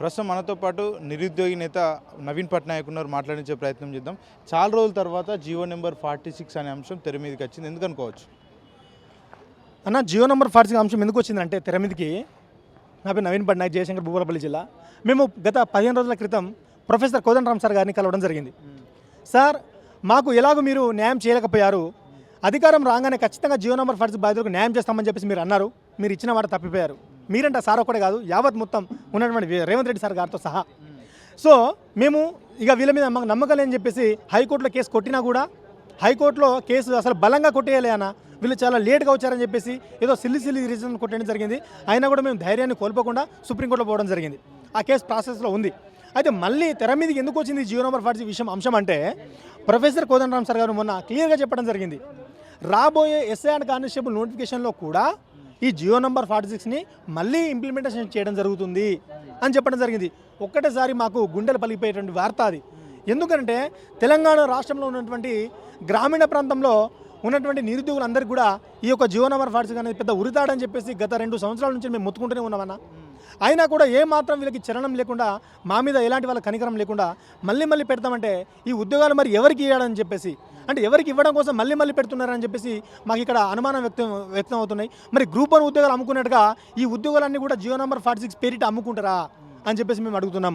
ప్రస్తుతం మనతో పాటు నిరుద్యోగి నేత నవీన్ పట్నాయక్ ఉన్నారు. మాట్లాడించే ప్రయత్నం చేద్దాం. చాలా రోజుల తర్వాత జియో నెంబర్ ఫార్టీ సిక్స్ అనే అంశం తెర మీదకి వచ్చింది. ఎందుకు అనుకోవచ్చు? అన్న జియో నెంబర్ ఫార్టీ అంశం ఎందుకు వచ్చిందంటే తెర మీదకి నా పేరు నవీన్ పట్నాయక్ జయశంకర్ భూపాలపల్లి జిల్లా. మేము గత పదిహేను రోజుల క్రితం ప్రొఫెసర్ కోదండరామ్ సార్ గారిని కలవడం జరిగింది. సార్ మాకు ఎలాగో మీరు న్యాయం చేయలేకపోయారు. అధికారం రాగానే ఖచ్చితంగా జియో నెంబర్ ఫార్టీ బాధితులకు న్యాయం చేస్తామని చెప్పేసి మీరు అన్నారు. మీరు ఇచ్చిన మాట తప్పిపోయారు. మీరంటే సార్ ఒక్కడే కాదు యావత్ మొత్తం ఉన్నటువంటి రేవంత్ రెడ్డి సార్ గారితో సహా. సో మేము ఇక వీళ్ళ మీద మాకు నమ్మకం లేని చెప్పేసి హైకోర్టులో కేసు కొట్టినా కూడా హైకోర్టులో కేసు అసలు బలంగా కొట్టేయాలి అన్న వీళ్ళు చాలా లేట్గా వచ్చారని చెప్పేసి ఏదో సిల్లి సిల్లి రీజన్ కొట్టడం జరిగింది. అయినా కూడా మేము ధైర్యాన్ని కోల్పోకుండా సుప్రీంకోర్టులో పోవడం జరిగింది. ఆ కేసు ప్రాసెస్లో ఉంది. అయితే మళ్ళీ తెర మీదకి ఎందుకు వచ్చింది జియో నెంబర్ ఫార్టీ విషయం అంశం అంటే ప్రొఫెసర్ కోదండరామ్ సార్ గారు మొన్న క్లియర్గా చెప్పడం జరిగింది. రాబోయే ఎస్ఐ అండ్ కానిస్టేబుల్ నోటిఫికేషన్లో కూడా ఈ జియో నంబర్ ఫార్టీ సిక్స్ని మళ్ళీ ఇంప్లిమెంటేషన్ చేయడం జరుగుతుంది అని చెప్పడం జరిగింది. ఒక్కటేసారి మాకు గుండెలు పలిగిపోయేటువంటి వార్త అది. ఎందుకంటే తెలంగాణ రాష్ట్రంలో ఉన్నటువంటి గ్రామీణ ప్రాంతంలో ఉన్నటువంటి నిరుద్యోగులందరికీ కూడా ఈ యొక్క జియో నంబర్ ఫార్టీ సిక్స్ అనేది పెద్ద ఉరితాడని చెప్పేసి గత రెండు సంవత్సరాల నుంచి మేము మొత్తుకుంటూనే ఉన్నామన్నా. అయినా కూడా ఏ మాత్రం వీళ్ళకి చరణం లేకుండా మా మీద ఎలాంటి వాళ్ళ కనికరం లేకుండా మళ్ళీ మళ్ళీ పెడతామంటే ఈ ఉద్యోగాలు మరి ఎవరికి ఇవ్వాలని చెప్పేసి అంటే ఎవరికి ఇవ్వడం కోసం మళ్ళీ మళ్ళీ పెడుతున్నారని చెప్పేసి మాకు ఇక్కడ అనుమానం వ్యక్తం వ్యక్తం అవుతున్నాయి. మరి గ్రూప్ వన్ ఉద్యోగాలు అమ్ముకున్నట్టుగా ఈ ఉద్యోగాలన్నీ కూడా జియో నెంబర్ ఫార్టీ సిక్స్ పేరిట అమ్ముకుంటారా అని చెప్పేసి మేము అడుగుతున్నాం.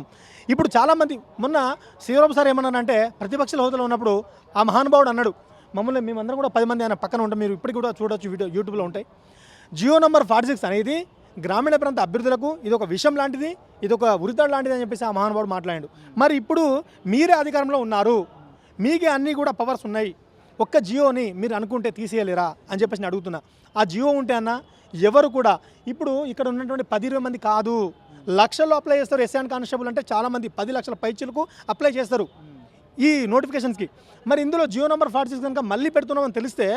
ఇప్పుడు చాలామంది మొన్న శివరాబు సార్ ఏమన్నారంటే ప్రతిపక్షాల హోదాలో ఉన్నప్పుడు ఆ మహానుభావుడు అన్నాడు మమ్మల్ని మేమందరం కూడా పది మంది ఆయన పక్కన ఉంటాం మీరు ఇప్పటికి కూడా చూడొచ్చు వీడియో యూట్యూబ్లో ఉంటాయి. జియో నెంబర్ ఫార్టీ సిక్స్ అనేది గ్రామీణ ప్రాంత అభ్యర్థులకు ఇది ఒక విషయం లాంటిది ఇది ఒక ఉరితాడు లాంటిది అని చెప్పేసి ఆ మహానుభావుడు మాట్లాడాడు. మరి ఇప్పుడు మీరే అధికారంలో ఉన్నారు మీకే అన్నీ కూడా పవర్స్ ఉన్నాయి ఒక్క జియోని మీరు అనుకుంటే తీసేయలేరా అని చెప్పేసి నేను అడుగుతున్నా. ఆ జియో ఉంటే అన్న ఎవరు కూడా ఇప్పుడు ఇక్కడ ఉన్నటువంటి పది ఇరవై మంది కాదు లక్షల్లో అప్లై చేస్తారు ఎస్ఎన్ కానిస్టేబుల్ అంటే చాలామంది పది లక్షల పైచులకు అప్లై చేస్తారు ఈ నోటిఫికేషన్స్కి మరి ఇందులో జియో నెంబర్ ఫార్టీ సిక్స్ కనుక మళ్ళీ పెడుతున్నామని తెలిస్తే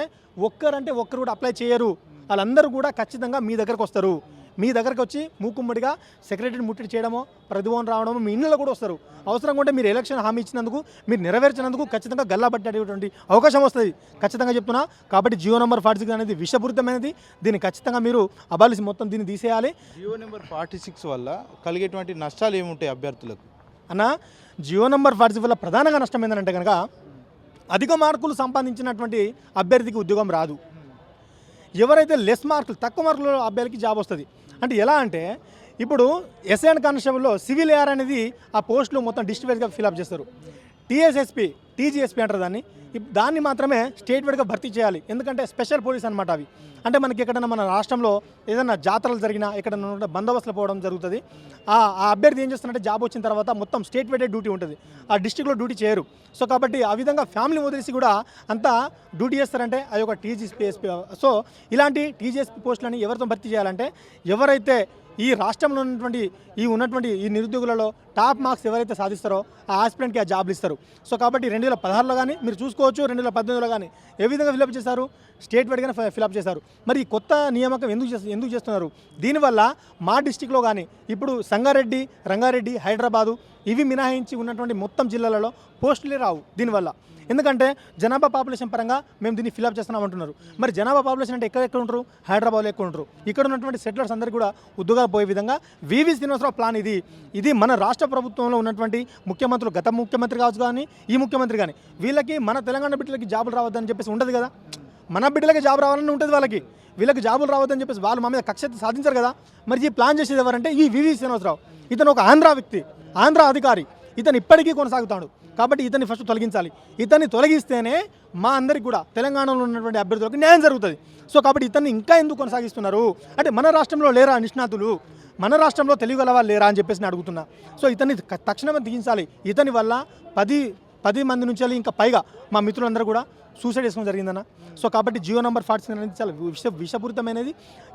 ఒక్కరంటే ఒక్కరు కూడా అప్లై చేయరు. వాళ్ళందరూ కూడా ఖచ్చితంగా మీ దగ్గరకు వస్తారు. మీ దగ్గరకు వచ్చి మూకుమ్మడిగా సెక్రటరీ ముట్టడి చేయడమో ప్రతిభవన్ రావడమో మీ ఇళ్ళలో కూడా వస్తారు. అవసరం ఉంటే మీరు ఎలక్షన్ హామీ ఇచ్చినందుకు మీరు నెరవేర్చినందుకు ఖచ్చితంగా గల్లా పట్టేటువంటి అవకాశం వస్తుంది. ఖచ్చితంగా చెప్తున్నా. కాబట్టి జియో నెంబర్ ఫార్టీ సిక్స్ అనేది విషపూరితమైనది. దీన్ని ఖచ్చితంగా మీరు అబాలిసి మొత్తం దీన్ని తీసేయాలి. జియో నెంబర్ ఫార్టీ సిక్స్ వల్ల కలిగేటువంటి నష్టాలు ఏముంటాయి అభ్యర్థులకు? అన్న జియో నంబర్ ఫార్టీ వల్ల ప్రధానంగా నష్టం ఏంటంటే కనుక అధిక మార్కులు సంపాదించినటువంటి అభ్యర్థికి ఉద్యోగం రాదు. ఎవరైతే లెస్ మార్కులు తక్కువ మార్కుల అభ్యర్థికి జాబ్ వస్తుంది అంటే ఎలా అంటే ఇప్పుడు ఎస్ఐ అండ్ కానిస్టేబుల్లో సివిల్ ఏఆర్ అనేది ఆ పోస్టులు మొత్తం డిస్ట్రిక్ట్ వైజ్గా ఫిల్అప్ చేస్తారు. టీఎస్ఎస్పి టీజీఎస్పి అంటారు దాన్ని. దాన్ని మాత్రమే స్టేట్ వైడ్గా భర్తీ చేయాలి. ఎందుకంటే స్పెషల్ పోలీస్ అనమాట అవి. అంటే మనకి ఎక్కడైనా మన రాష్ట్రంలో ఏదైనా జాతరలు జరిగినా ఎక్కడ బందోబస్తులు పోవడం జరుగుతుంది. ఆ అభ్యర్థి ఏం చేస్తున్నారంటే జాబ్ వచ్చిన తర్వాత మొత్తం స్టేట్ వైడే డ్యూటీ ఉంటుంది. ఆ డిస్టిక్లో డ్యూటీ చేయరు. సో కాబట్టి ఆ విధంగా ఫ్యామిలీ వదిలేసి కూడా అంతా డ్యూటీ చేస్తారంటే అది ఒక టీజీఎస్పీ సో ఇలాంటి టీజీఎస్పీ పోస్టులని ఎవరితో భర్తీ చేయాలంటే ఎవరైతే ఈ రాష్ట్రంలో ఉన్నటువంటి ఈ ఉన్నటువంటి ఈ నిరుద్యోగులలో టాప్ మార్క్స్ ఎవరైతే సాధిస్తారో ఆ ఆస్పిరెంట్కి ఆ జాబ్లు ఇస్తారు. సో కాబట్టి రెండు వేల పదహారులో కానీ మీరు చూసుకోవచ్చు రెండు వేల పద్దెనిమిదిలో కానీ ఏ విధంగా ఫిలప్ చేశారు? స్టేట్ వైడ్గానే ఫిలప్ చేశారు. మరి ఈ కొత్త నియామకం ఎందుకు చేస్తారు ఎందుకు చేస్తున్నారు? దీనివల్ల మా డిస్టిక్లో కానీ ఇప్పుడు సంగారెడ్డి రంగారెడ్డి హైదరాబాదు ఇవి మినహాయించి ఉన్నటువంటి మొత్తం జిల్లాలలో పోస్టులే రావు దీనివల్ల. ఎందుకంటే జనాభా పాపులేషన్ పరంగా మేము దీన్ని ఫిలప్ చేస్తున్నామంటున్నారు మరి జనాభా పాపులేషన్ అంటే ఎక్కడ ఎక్కడ ఉంటారు హైదరాబాద్లో ఎక్కువ ఉంటారు ఇక్కడ ఉన్నటువంటి సెటిలర్స్ అందరికీ కూడా ఉద్యోగాలు పోయే విధంగా వివి శ్రీనివాసరావు ప్లాన్ ఇది. ఇది మన రాష్ట్ర ప్రభుత్వంలో ఉన్నటువంటి ముఖ్యమంత్రులు గత ముఖ్యమంత్రి కావచ్చు కానీ ఈ ముఖ్యమంత్రి కానీ వీళ్ళకి మన తెలంగాణ బిడ్డలకి జాబులు రావద్దని చెప్పేసి ఉండదు కదా? మన బిడ్డలకి జాబ్ రావాలని ఉంటుంది వాళ్ళకి. వీళ్ళకి జాబులు రావద్దని చెప్పేసి వాళ్ళు మా మీద కక్ష సాధించారు కదా? మరి ఈ ప్లాన్ చేసేది ఎవరంటే ఈ వివి శ్రీనివాసరావు. ఇతను ఒక ఆంధ్ర వ్యక్తి. ఆంధ్ర అధికారి ఇతను ఇప్పటికీ కొనసాగుతాడు. కాబట్టి ఇతన్ని ఫస్ట్ తొలగించాలి. ఇతన్ని తొలగిస్తేనే మా అందరికి కూడా తెలంగాణలో ఉన్నటువంటి అభ్యర్థులకు న్యాయం జరుగుతుంది. సో కాబట్టి ఇతన్ని ఇంకా ఎందుకు కొనసాగిస్తున్నారు? అంటే మన రాష్ట్రంలో లేరా నిష్ణాతులు? మన రాష్ట్రంలో తెలియగల వాళ్ళు లేరా అని చెప్పేసి నేను అడుగుతున్నా. సో ఇతన్ని తక్షణమే దిగించాలి. ఇతని వల్ల పది పది మంది నుంచి వెళ్ళి ఇంకా పైగా మా మిత్రులందరూ కూడా సూసైడ్ చేసుకోవడం జరిగిందన్న. సో కాబట్టి జియో నెంబర్ ఫార్టీ అనేది చాలా విష విషపూరితమైనది.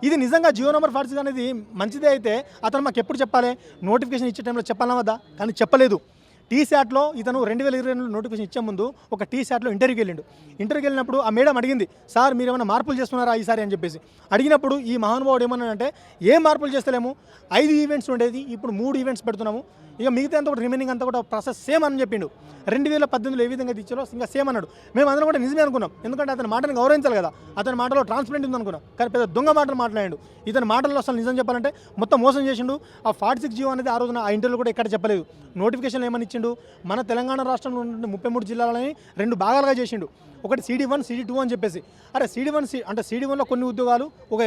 ఇది నిజంగా జియో నెంబర్ ఫార్టీ అనేది మంచిదే అయితే అతను మాకు ఎప్పుడు చెప్పాలి? నోటిఫికేషన్ ఇచ్చే టైంలో చెప్పాలా వద్దా? కానీ చెప్పలేదు. టీ శాట్లో ఇతను రెండు వేల ఇరవై రెండులో నోటిఫికేషన్ ఇచ్చే ముందు ఒక టీ శాట్లో ఇంటర్వ్యూకి వెళ్ళిండు. ఇంటర్వ్యూకి వెళ్ళినప్పుడు ఆ మేడం అడిగింది సార్ మీరు ఏమైనా మార్పులు చేస్తున్నారా ఈసారి? అని చెప్పేసి. అడిగినప్పుడు ఈ మహానుభావుడు ఏమన్నాడంటే ఏం మార్పులు చేస్తలేము? ఐదు ఈవెంట్స్ ఉండేది ఇప్పుడు మూడు ఈవెంట్స్ పెడుతున్నాము. ఇక మిగతా అంతా కూడా రిమైనింగ్ అంతా కూడా ప్రాసెస్ సేమ్ అని చెప్పిండు. రెండు వేల పద్దెనిమిదిలో ఏ విధంగా ఇచ్చారో ఇంకా సేమ్ అన్నాడు. మేము అందరం కూడా నిజమే అనుకున్నాం. ఎందుకంటే అతని మాటను గౌరవించాలి కదా. అతని మాటలో ట్రాన్స్పరెంట్ ఉంది అనుకున్నాం. కానీ పెద్ద దొంగ మాటలు మాట్లాడాడు. ఇతని మాటల్లో అసలు నిజం చెప్పాలంటే మొత్తం మోసం చేసిండు. ఆ ఫార్టీ సిక్స్ జీవో అనేది ఆ రోజున ఆ ఇంటర్వ్యూలో కూడా ఎక్కడ చెప్పలేదు. నోటిఫికేషన్ ఏమని ఇచ్చిండు? మన తెలంగాణ రాష్ట్రంలో ఉన్న ముప్పై మూడు జిల్లాలని రెండు భాగాలుగా చేసిండు. ఒకటి సిడి వన్ సిడి టూ అని చెప్పేసి. అరే సిడి వన్ సి అంటే సిడి వన్లో కొన్ని ఉద్యోగాలు ఒక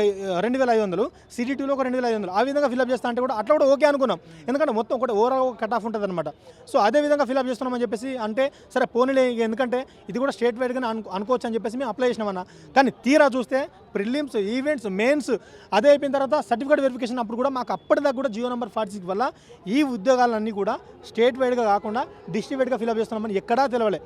రెండు వేల ఐదు వందలు సీడీ టూలో ఒక రెండు వేల ఐదు వందలు. ఆ విధంగా ఫిల్అప్ చేస్తా అంటే కూడా అట్లా కూడా ఓకే అనుకున్నాం. ఎందుకంటే మొత్తం ఒకటి ఓవరాల్ కట్ ఆఫ్ ఉంటుంది అనమాట సో అదే విధంగా ఫిల్అప్ చేస్తున్నామని చెప్పేసి అంటే సరే పోనీలే ఎందుకంటే ఇది కూడా స్టేట్ వైడ్గానే అను అనుకోవచ్చు అని చెప్పేసి మేము అప్లై చేసినామన్న. కానీ తీరా చూస్తే ప్రిలిమ్స్ ఈవెంట్స్ మెయిన్స్ అదే అయిపోయిన తర్వాత సర్టిఫికేట్ వెరిఫికేషన్ అప్పుడు కూడా మాకు అప్పటిదాకా కూడా జియో నెంబర్ ఫార్టీ సిక్స్ వల్ల ఈ ఉద్యోగాలన్నీ కూడా స్టేట్ వైడ్గా కాకుండా డిస్ట్రిబ్యూట్గా ఫిలప్ చేస్తున్నామని ఎక్కడా తెలవలే.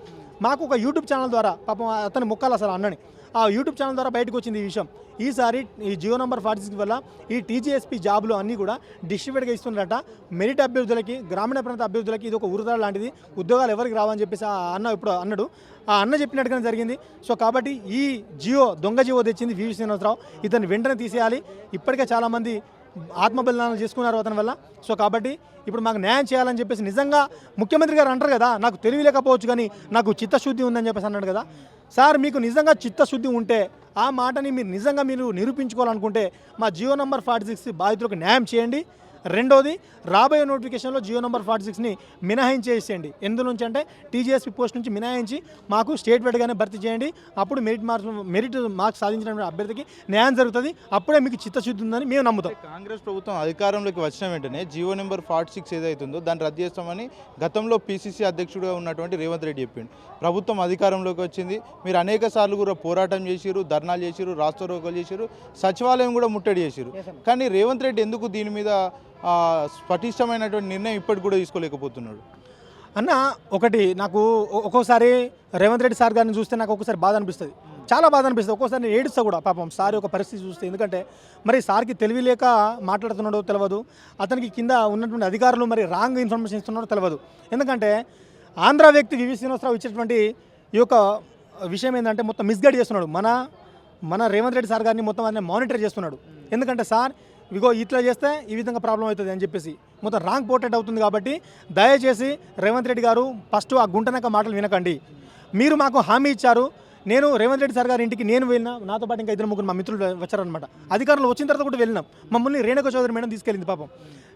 మాకు ఒక యూట్యూబ్ ఛానల్ ద్వారా పాపం అతని ముక్కలు అసలు అన్నని ఆ యూట్యూబ్ ఛానల్ ద్వారా బయటకు వచ్చింది ఈ విషయం. ఈసారి ఈ జియో నెంబర్ ఫార్టీ సిక్స్ వల్ల ఈ టీజీఎస్పీ జాబులు అన్నీ కూడా డిస్ట్రిబ్యూట్గా ఇస్తున్నారట. మెరిట్ అభ్యర్థులకి గ్రామీణ ప్రాంత అభ్యర్థులకి ఇది ఒక ఉరుదల లాంటిది. ఉద్యోగాలు ఎవరికి రావని చెప్పేసి ఆ అన్న ఇప్పుడు అన్నాడు. ఆ అన్న చెప్పినట్టుగానే జరిగింది. సో కాబట్టి ఈ జియో దొంగ జియో తెచ్చింది వివి శ్రీనివాసరావు. ఇతను వెంటనే తీసేయాలి. ఇప్పటికే చాలామంది ఆత్మబలిదానం చేసుకున్నారు అతని వల్ల. సో కాబట్టి ఇప్పుడు మాకు న్యాయం చేయాలని చెప్పేసి నిజంగా ముఖ్యమంత్రి గారు అంటారు కదా నాకు తెలివి లేకపోవచ్చు కానీ నాకు చిత్తశుద్ధి ఉందని చెప్పేసి అన్నాడు కదా. సార్ మీకు నిజంగా చిత్తశుద్ధి ఉంటే ఆ మాటని మీరు నిజంగా మీరు నిరూపించుకోవాలనుకుంటే మా జియో నంబర్ ఫార్టీ సిక్స్ బాధితులకు న్యాయం చేయండి. రెండోది రాబోయే నోటిఫికేషన్లో జియో నెంబర్ ఫార్టీ సిక్స్ని మినహాయించేసేయండి. ఎందు నుంచి అంటే టీజీఎస్పీ పోస్ట్ నుంచి మినహాయించి మాకు స్టేట్ వైడ్గానే భర్తీ చేయండి. అప్పుడు మెరిట్ మార్క్స్ మెరిట్ మార్క్స్ సాధించిన అభ్యర్థికి న్యాయం జరుగుతుంది. అప్పుడే మీకు చిత్తశుద్ధి ఉందని మేము నమ్ముతాం. కాంగ్రెస్ ప్రభుత్వం అధికారంలోకి వచ్చిన వెంటనే జియో నెంబర్ ఫార్టీ సిక్స్ ఏదైతుందో దాన్ని రద్దు చేస్తామని గతంలో పీసీసీ అధ్యక్షుడిగా ఉన్నటువంటి రేవంత్ రెడ్డి చెప్పిండు. ప్రభుత్వం అధికారంలోకి వచ్చింది. మీరు అనేక సార్లు కూడా పోరాటం చేసిరు ధర్నాలు చేసిరు రాష్ట్రోకోలు చేసిరు సచివాలయం కూడా ముట్టడి చేసిరు కానీ రేవంత్ రెడ్డి ఎందుకు దీని మీద పటిష్టమైనటువంటి నిర్ణయం ఇప్పటికి కూడా తీసుకోలేకపోతున్నాడు. అన్న ఒకటి నాకు ఒక్కోసారి రేవంత్ రెడ్డి సార్ గారిని చూస్తే నాకు ఒక్కోసారి బాధ అనిపిస్తుంది. చాలా బాధ అనిపిస్తుంది. ఒక్కోసారి నేను ఏడుస్తా కూడా పాపం సార్ యొక్క పరిస్థితి చూస్తే. ఎందుకంటే మరి సార్కి తెలివి లేక మాట్లాడుతున్నాడో తెలియదు అతనికి కింద ఉన్నటువంటి అధికారులు మరి రాంగ్ ఇన్ఫర్మేషన్ ఇస్తున్నాడో తెలియదు ఎందుకంటే ఆంధ్ర వ్యక్తి వివి శ్రీనివాసరావు ఇచ్చేటువంటి ఈ యొక్క విషయం ఏంటంటే మొత్తం మిస్గైడ్ చేస్తున్నాడు. మన మన రేవంత్ రెడ్డి సార్ గారిని మొత్తం అన్ని మానిటర్ చేస్తున్నాడు. ఎందుకంటే సార్ ఇగో ఇట్లా చేస్తే ఈ విధంగా ప్రాబ్లం అవుతుంది అని చెప్పేసి. మొత్తం రాంగ్ పోర్ట్రేట్ అవుతుంది కాబట్టి దయచేసి రేవంత్ రెడ్డి గారు ఫస్ట్ ఆ గుంటనక మాటలు వినకండి. మీరు మాకు హామీ ఇచ్చారు. నేను రేవంత్ రెడ్డి సార్ గారి ఇంటికి నేను వెళ్ళినా నాతో పాటు ఇంకా ఇద్దరు ముగ్గురు మా మిత్రులు వచ్చారనమాట అధికారులు వచ్చిన తర్వాత కూడా వెళ్ళినాం. మమ్మల్ని రేణుక చౌదరి మేడం తీసుకెళ్ళింది పాపం.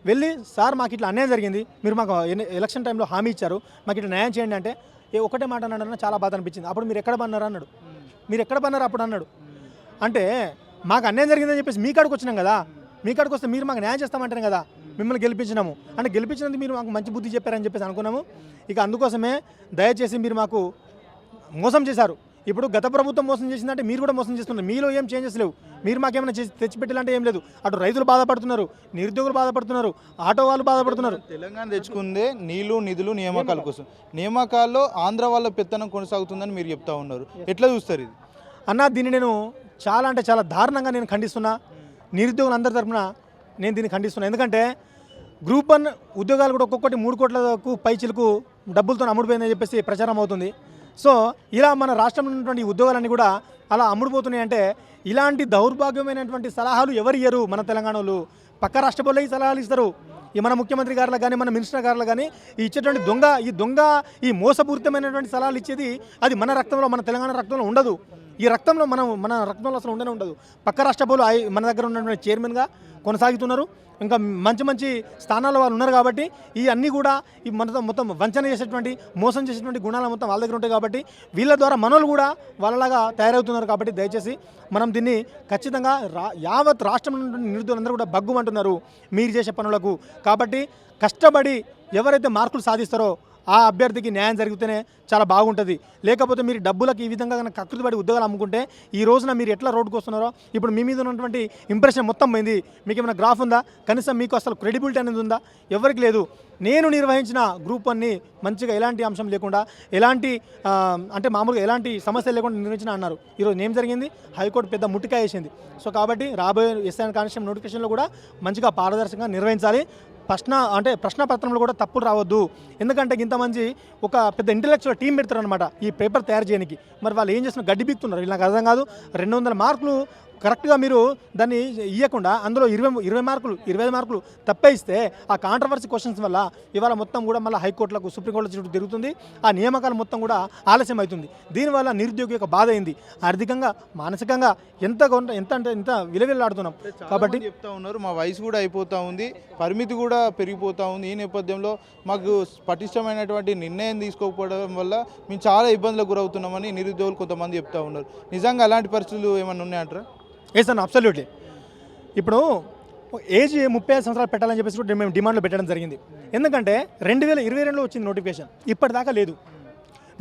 వెళ్ళి సార్ మాకు ఇట్లా అన్యాయం జరిగింది. మీరు మాకు ఎలక్షన్ టైంలో హామీ ఇచ్చారు. మాకు ఇట్లా న్యాయం చేయండి అంటే ఏ ఒకటే మాట అన్నాడన్న చాలా బాధ అనిపించింది. అప్పుడు మీరు ఎక్కడ పన్నారు అన్నాడు. మీరు ఎక్కడ పన్నారు అప్పుడు అన్నాడు. అంటే మాకు అన్యాయం జరిగిందని చెప్పేసి మీ కాడికి వచ్చినాం కదా. మీ కాడికి వస్తే మీరు మాకు న్యాయం చేస్తామంటారు కదా. మిమ్మల్ని గెలిపించినాము. అంటే గెలిపించినందుకు మీరు మాకు మంచి బుద్ధి చెప్పారని చెప్పేసి అనుకున్నాము. ఇక అందుకోసమే దయచేసి మీరు మాకు మోసం చేశారు. ఇప్పుడు గత ప్రభుత్వం మోసం చేసిందంటే మీరు కూడా మోసం చేస్తున్నారు. మీలో ఏం చేంజెస్ లేవు. మీరు మాకేమైనా చేసి తెచ్చిపెట్టాలంటే ఏం లేదు. అటు రైతులు బాధపడుతున్నారు. నిరుద్యోగులు బాధపడుతున్నారు. ఆటో వాళ్ళు బాధపడుతున్నారు. తెలంగాణ తెచ్చుకుందే నీళ్ళు నిధులు నియామకాల కోసం. నియామకాల్లో ఆంధ్ర వాళ్ళ పెత్తనం కొనసాగుతుందని మీరు చెప్తా ఉన్నారు. ఎట్లా చూస్తారు ఇది? అన్న దీన్ని నేను చాలా అంటే చాలా దారుణంగా నేను ఖండిస్తున్నా. నిరుద్యోగులందరి తరఫున నేను దీన్ని ఖండిస్తున్నాను ఎందుకంటే గ్రూప్ వన్ ఉద్యోగాలు కూడా ఒక్కొక్కటి మూడు కోట్లకు పైచిలకు డబ్బులతో అమ్ముడుపోయిందని చెప్పేసి ప్రచారం అవుతుంది. సో ఇలా మన రాష్ట్రంలో ఉన్నటువంటి ఉద్యోగాలన్నీ కూడా అలా అమ్ముడుపోతున్నాయి అంటే ఇలాంటి దౌర్భాగ్యమైనటువంటి సలహాలు ఎవరు ఇయ్యరు మన తెలంగాణలో? పక్క రాష్ట్ర ఈ సలహాలు ఇస్తారు. ఈ మన ముఖ్యమంత్రి గారులు కానీ మన మినిస్టర్ గారులు కానీ ఈ ఇచ్చేటువంటి దొంగ ఈ దొంగ ఈ మోసపూరితమైనటువంటి సలహాలు ఇచ్చేది అది మన రక్తంలో మన తెలంగాణ రక్తంలో ఉండదు. ఈ రక్తంలో మనం మన రక్తంలో అసలు ఉండనే ఉండదు. పక్క రాష్ట్ర పౌరులు మన దగ్గర ఉన్నటువంటి చైర్మన్గా కొనసాగుతున్నారు. ఇంకా మంచి మంచి స్థానాల్లో వాళ్ళు ఉన్నారు కాబట్టి ఈ అన్నీ కూడా ఈ మనతో మొత్తం వంచన చేసేటువంటి మోసం చేసేటువంటి గుణాలు మొత్తం వాళ్ళ దగ్గర ఉంటాయి కాబట్టి వీళ్ళ ద్వారా మనోళ్ళు కూడా వాళ్ళలాగా తయారవుతున్నారు కాబట్టి దయచేసి మనం దీన్ని ఖచ్చితంగా రా యావత్ రాష్ట్రంలో ఉన్నటువంటి నిరుద్యోగులందరూ కూడా బగ్గుమంటున్నారు మీరు చేసే పనులకు. కాబట్టి కష్టపడి ఎవరైతే మార్కులు సాధిస్తారో ఆ అభ్యర్థికి న్యాయం జరిగితేనే చాలా బాగుంటుంది. లేకపోతే మీరు డబ్బులకు ఈ విధంగా కనుక కకృతిపడి ఉద్యోగాలు అమ్ముకుంటే ఈ రోజున మీరు ఎట్లా రోడ్డుకు వస్తున్నారో ఇప్పుడు మీ మీద ఉన్నటువంటి ఇంప్రెషన్ మొత్తం పోయింది. మీకు ఏమైనా గ్రాఫ్ ఉందా? కనీసం మీకు అసలు క్రెడిబిలిటీ అనేది ఉందా? ఎవరికి లేదు. నేను నిర్వహించిన గ్రూప్ అన్ని మంచిగా ఎలాంటి అంశం లేకుండా ఎలాంటి అంటే మామూలుగా ఎలాంటి సమస్య లేకుండా నిర్వహించిన అన్నారు. ఈరోజు ఏం జరిగింది హైకోర్టు పెద్ద ముట్టికాయ వేసింది. సో కాబట్టి రాబోయే ఎస్ఐన్ కానిస్టేబుల్ నోటిఫికేషన్లో కూడా మంచిగా పారదర్శకంగా నిర్వహించాలి. ప్రశ్న అంటే ప్రశ్న పత్రంలో కూడా తప్పులు రావద్దు. ఎందుకంటే ఇంతమంది ఒక పెద్ద ఇంటలెక్చువల్ టీం పెడతారు అనమాట ఈ పేపర్ తయారు చేయడానికి మరి వాళ్ళు ఏం చేస్తున్నారు? గడ్డి బిక్తున్నారు వీళ్ళు నాకు అర్థం కాదు. రెండు వందల మార్కులు కరెక్ట్గా మీరు దాన్ని ఇవ్వకుండా అందులో ఇరవై ఇరవై మార్కులు ఇరవై ఐదు మార్కులు తప్పే ఇస్తే ఆ కాంట్రవర్సీ క్వశ్చన్స్ వల్ల ఇవాళ మొత్తం కూడా మళ్ళీ హైకోర్టులకు సుప్రీంకోర్టు చుట్టూ తిరుగుతుంది. ఆ నియామకాలు మొత్తం కూడా ఆలస్యం అవుతుంది దీనివల్ల నిరుద్యోగి యొక్క బాధ అయింది ఆర్థికంగా మానసికంగా ఎంత ఎంత అంటే ఎంత విలువెల్లాడుతున్నాం. కాబట్టి కాబట్టి చెప్తా ఉన్నారు మా వయసు కూడా అయిపోతా ఉంది పరిమితి కూడా పెరిగిపోతా ఉంది ఈ నేపథ్యంలో. మాకు పటిష్టమైనటువంటి నిర్ణయం తీసుకోకపోవడం వల్ల మేము చాలా ఇబ్బందులకు గురవుతున్నామని నిరుద్యోగులు కొంతమంది చెప్తా ఉన్నారు. నిజంగా అలాంటి పరిస్థితులు ఏమైనా ఉన్నాయంటారా? ఎస్ అన్న అబ్సల్యూట్లీ ఇప్పుడు ఏజ్ ముప్పై ఐదు సంవత్సరాలు పెట్టాలని చెప్పేసి కూడా మేము డిమాండ్లో పెట్టడం జరిగింది. ఎందుకంటే రెండు వేల ఇరవై రెండులో వచ్చింది నోటిఫికేషన్. ఇప్పటిదాకా లేదు.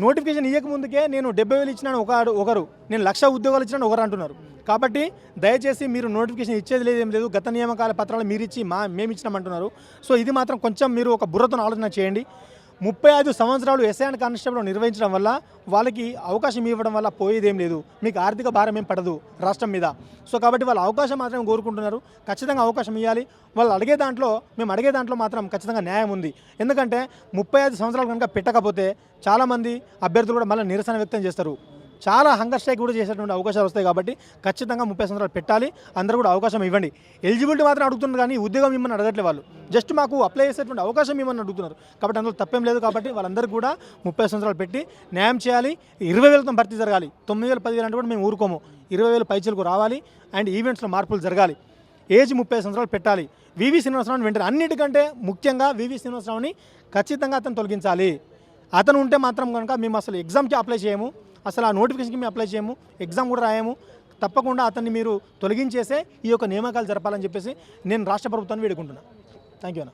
నోటిఫికేషన్ ఇవ్వకముందుకే నేను డెబ్బై వేలు ఇచ్చినాను ఒక ఒకరు. నేను లక్ష ఉద్యోగాలు ఇచ్చినాను ఒకరు అంటున్నారు. కాబట్టి దయచేసి మీరు నోటిఫికేషన్ ఇచ్చేది లేదు ఏం లేదు. గత నియామకాల పత్రాలు మీరు ఇచ్చి మా మేము ఇచ్చినామంటున్నారు సో ఇది మాత్రం కొంచెం మీరు ఒక బుర్రతో ఆలోచన చేయండి. ముప్పై ఐదు సంవత్సరాలు ఎస్ఐ కానిస్టేబుల్ నిర్వహించడం వల్ల వాళ్ళకి అవకాశం ఇవ్వడం వల్ల పోయేదేం లేదు. మీకు ఆర్థిక భారం ఏం పడదు రాష్ట్రం మీద. సో కాబట్టి వాళ్ళు అవకాశం మాత్రం కోరుకుంటున్నారు. ఖచ్చితంగా అవకాశం ఇవ్వాలి. వాళ్ళు అడిగే దాంట్లో మేము అడిగే దాంట్లో మాత్రం ఖచ్చితంగా న్యాయం ఉంది. ఎందుకంటే ముప్పై ఐదు సంవత్సరాలు కనుక పెట్టకపోతే చాలామంది అభ్యర్థులు కూడా మళ్ళీ నిరసన వ్యక్తం చేస్తారు. చాలా హంగర్ స్ట్రైక్ కూడా చేసేటువంటి అవకాశాలు వస్తాయి కాబట్టి ఖచ్చితంగా ముప్పై సంవత్సరాలు పెట్టాలి. అందరూ కూడా అవకాశం ఇవ్వండి. ఎలిజిబిలిటీ మాత్రం అడుగుతున్నారు కానీ ఉద్యోగం ఇమ్మని అడగట్లే వాళ్ళు. జస్ట్ మాకు అప్లై చేసేటువంటి అవకాశం ఇవ్వమని అడుగుతున్నారు. కాబట్టి అందులో తప్పేం లేదు కాబట్టి వాళ్ళందరూ కూడా ముప్పై సంవత్సరాలు పెట్టి న్యాయం చేయాలి. ఇరవై వేలతో భర్తీ జరగాలి. తొమ్మిది వేల పదివేలు అంటే కూడా మేము ఊరుకోము. ఇరవై వేలు పైచలకు రావాలి అండ్ ఈవెంట్స్లో మార్పులు జరగాలి. ఏజ్ ముప్పై సంవత్సరాలు పెట్టాలి. వివి శ్రీనివాసరావుని వెంటనే అన్నిటికంటే ముఖ్యంగా వివి శ్రీనివాసరావుని ఖచ్చితంగా అతను తొలగించాలి. అతను ఉంటే మాత్రం కనుక మేము అసలు ఎగ్జామ్కి అప్లై చేయము. అసలు ఆ నోటిఫికేషన్కి మేము అప్లై చేయము ఎగ్జామ్ కూడా రాయము. తప్పకుండా అతన్ని మీరు తొలగించేసే ఈ యొక్క నియామకాలు జరపాలని చెప్పేసి నేను రాష్ట్ర ప్రభుత్వాన్ని వేడుకుంటున్నాను థ్యాంక్ యూ అన్న.